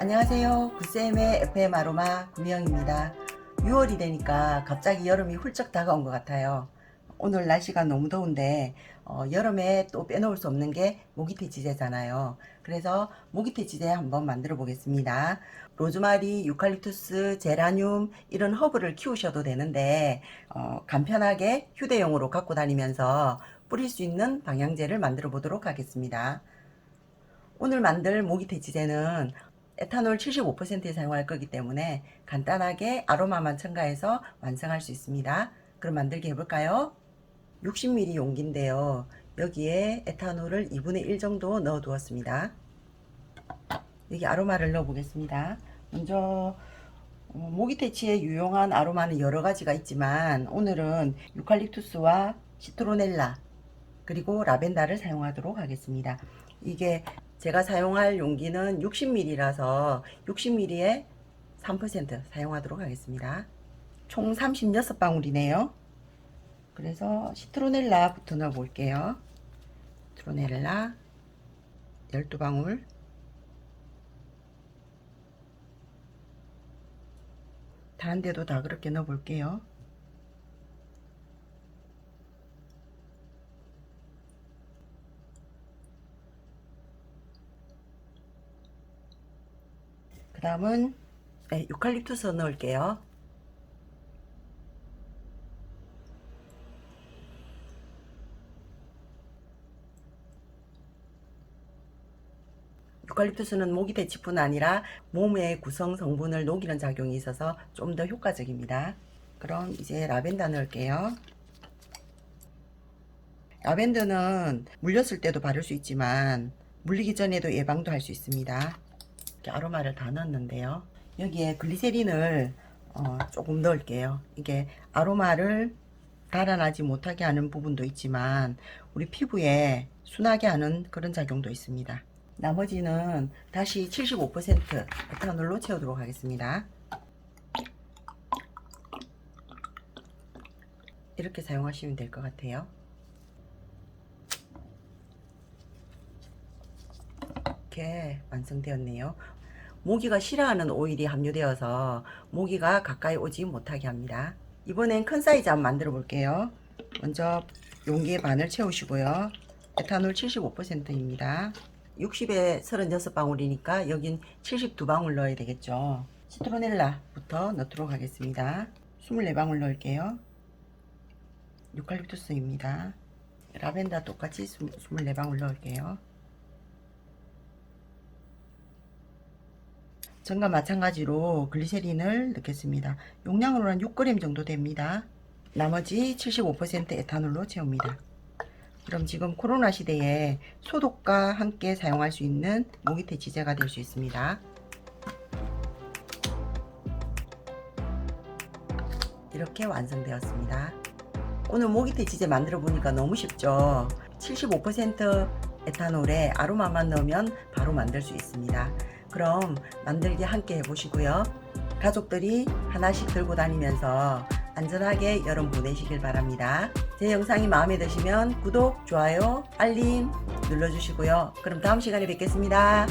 안녕하세요. 구쌤의 FM 아로마 구미영입니다. 6월이 되니까 갑자기 여름이 훌쩍 다가온 것 같아요. 오늘 날씨가 너무 더운데 어, 여름에 또 빼놓을 수 없는 게 모기태 지제잖아요. 그래서 모기태 지제 한번 만들어 보겠습니다. 로즈마리, 유칼립투스, 제라늄 이런 허브를 키우셔도 되는데 어, 간편하게 휴대용으로 갖고 다니면서 뿌릴 수 있는 방향제를 만들어 보도록 하겠습니다. 오늘 만들 모기태 지제는 에탄올 75%에 사용할 거기 때문에 간단하게 아로마만 첨가해서 완성할 수 있습니다. 그럼 만들기 해볼까요? 60ml 용기인데요. 여기에 에탄올을 2분의 1 정도 넣어 두었습니다. 여기 아로마를 넣어 보겠습니다. 먼저 어, 모기태치에 유용한 아로마는 여러 가지가 있지만 오늘은 유칼립투스와 시트로넬라 그리고 라벤더를 사용하도록 하겠습니다. 이게 제가 사용할 용기는 60ml라서 60ml에 3% 사용하도록 하겠습니다. 총 36방울이네요. 그래서 시트로넬라부터 넣어 볼게요. 시트로넬라 12방울 다른 데도 다 그렇게 넣어 볼게요. 그 다음은 네, 유칼립투스 넣을게요. 유칼립투스는 모기 대치뿐 아니라 몸의 구성 성분을 녹이는 작용이 있어서 좀 더 효과적입니다. 그럼 이제 라벤더 넣을게요. 라벤더는 물렸을 때도 바를 수 있지만 물리기 전에도 예방도 할 수 있습니다. 이렇게 아로마를 다 넣었는데요. 여기에 글리세린을 어, 조금 넣을게요. 이게 아로마를 달아나지 못하게 하는 부분도 있지만 우리 피부에 순하게 하는 그런 작용도 있습니다. 나머지는 다시 75% 에탄올로 채우도록 하겠습니다. 이렇게 사용하시면 될 것 같아요. 이렇게 완성되었네요. 모기가 싫어하는 오일이 함유되어서 모기가 가까이 오지 못하게 합니다. 이번엔 큰 사이즈 한번 만들어 볼게요. 먼저 용기에 반을 채우시고요. 에탄올 75%입니다. 60에 36방울이니까 여긴 72방울 넣어야 되겠죠. 시트로넬라부터 넣도록 하겠습니다. 24방울 넣을게요. 유칼립투스입니다. 라벤더 똑같이 24방울 넣을게요. 전과 마찬가지로 글리세린을 넣겠습니다. 용량으로는 6g 정도 됩니다. 나머지 75% 에탄올로 채웁니다. 그럼 지금 코로나 시대에 소독과 함께 사용할 수 있는 모기태 지제가 될 수 있습니다. 이렇게 완성되었습니다. 오늘 모기태 지제 만들어 보니까 너무 쉽죠? 75% 에탄올에 아로마만 넣으면 바로 만들 수 있습니다. 그럼 만들기 함께 해보시고요. 가족들이 하나씩 들고 다니면서 안전하게 여름 보내시길 바랍니다. 제 영상이 마음에 드시면 구독, 좋아요, 알림 눌러주시고요. 그럼 다음 시간에 뵙겠습니다.